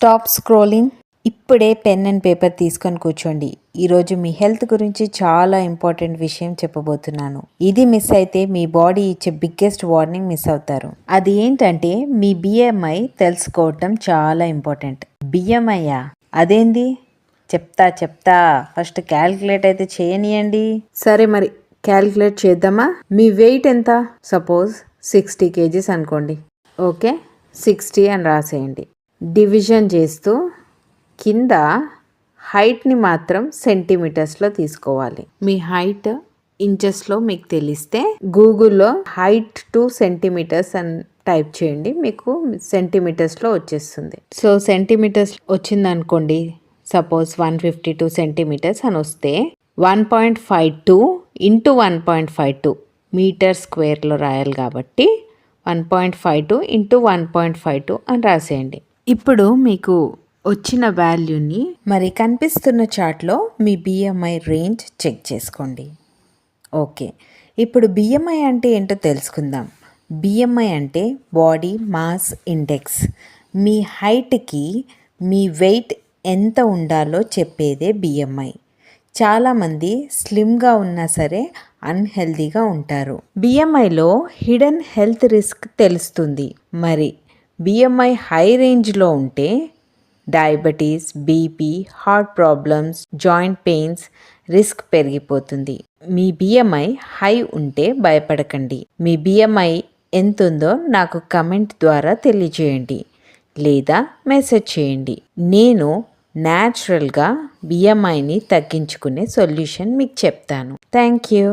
Stop scrolling. ఇప్పుడే pen and paper తీసుకొని కూర్చోండి. ఈరోజు మీ హెల్త్ గురించి చాలా ఇంపార్టెంట్ విషయం చెప్పబోతున్నాను. ఇది మిస్ అయితే మీ బాడీ ఇచ్చే బిగ్గెస్ట్ వార్నింగ్ మిస్ అవుతారు. అది ఏంటంటే మీ బిఎంఐ తెలుసుకోవటం చాలా ఇంపార్టెంట్. బిఎంఐయా అదేంది? చెప్తా చెప్తా. ఫస్ట్ క్యాల్కులేట్ అయితే చేయనియండి. సరే మరి క్యాల్కులేట్ చేద్దామా? మీ వెయిట్ ఎంత? సపోజ్ సిక్స్టీ కేజీస్ అనుకోండి. ఓకే? సిక్స్టీ అని రాసేయండి. డివిజన్ చేస్తూ కింద హైట్ని మాత్రం సెంటీమీటర్స్లో తీసుకోవాలి. మీ హైట్ ఇంచెస్లో మీకు తెలిస్తే గూగుల్లో హైట్ టు సెంటీమీటర్స్ అని టైప్ చేయండి మీకు సెంటీమీటర్స్లో వచ్చేస్తుంది. సో సెంటీమీటర్స్ వచ్చిందనుకోండి suppose one fifty two centimetres అని వస్తే one point five two into one point five two metre స్క్వేర్లో రాయాలి కాబట్టి one point five two into one point five two అని రాసేయండి. ఇప్పుడు మీకు వచ్చిన వాల్యూని మరి కనిపిస్తున్న చార్ట్లో మీ బిఎంఐ రేంజ్ చెక్ చేసుకోండి. ఓకే. ఇప్పుడు బిఎంఐ అంటే ఏంటో తెలుసుకుందాం. బిఎంఐ అంటే బాడీ మాస్ ఇండెక్స్. మీ హైట్కి మీ వెయిట్ ఎంత ఉండాలో చెప్పేదే బిఎంఐ చాలామంది స్లిమ్గా ఉన్నా సరే అన్హెల్దీగా ఉంటారు. బిఎంఐలో హిడెన్ హెల్త్ రిస్క్ తెలుస్తుంది. మరి బిఎంఐ హై రేంజ్లో ఉంటే diabetes BP heart problems joint pains risk పెరిగిపోతుంది. మీ బిఎంఐ హై ఉంటే భయపడకండి. మీ బిఎంఐ ఎంతుందో నాకు కమెంట్ ద్వారా తెలియజేయండి. లేదా మెసేజ్ చేయండి. నేను న్యాచురల్గా బిఎంఐని తగ్గించుకునే సొల్యూషన్ మీకు చెప్తాను. Thank you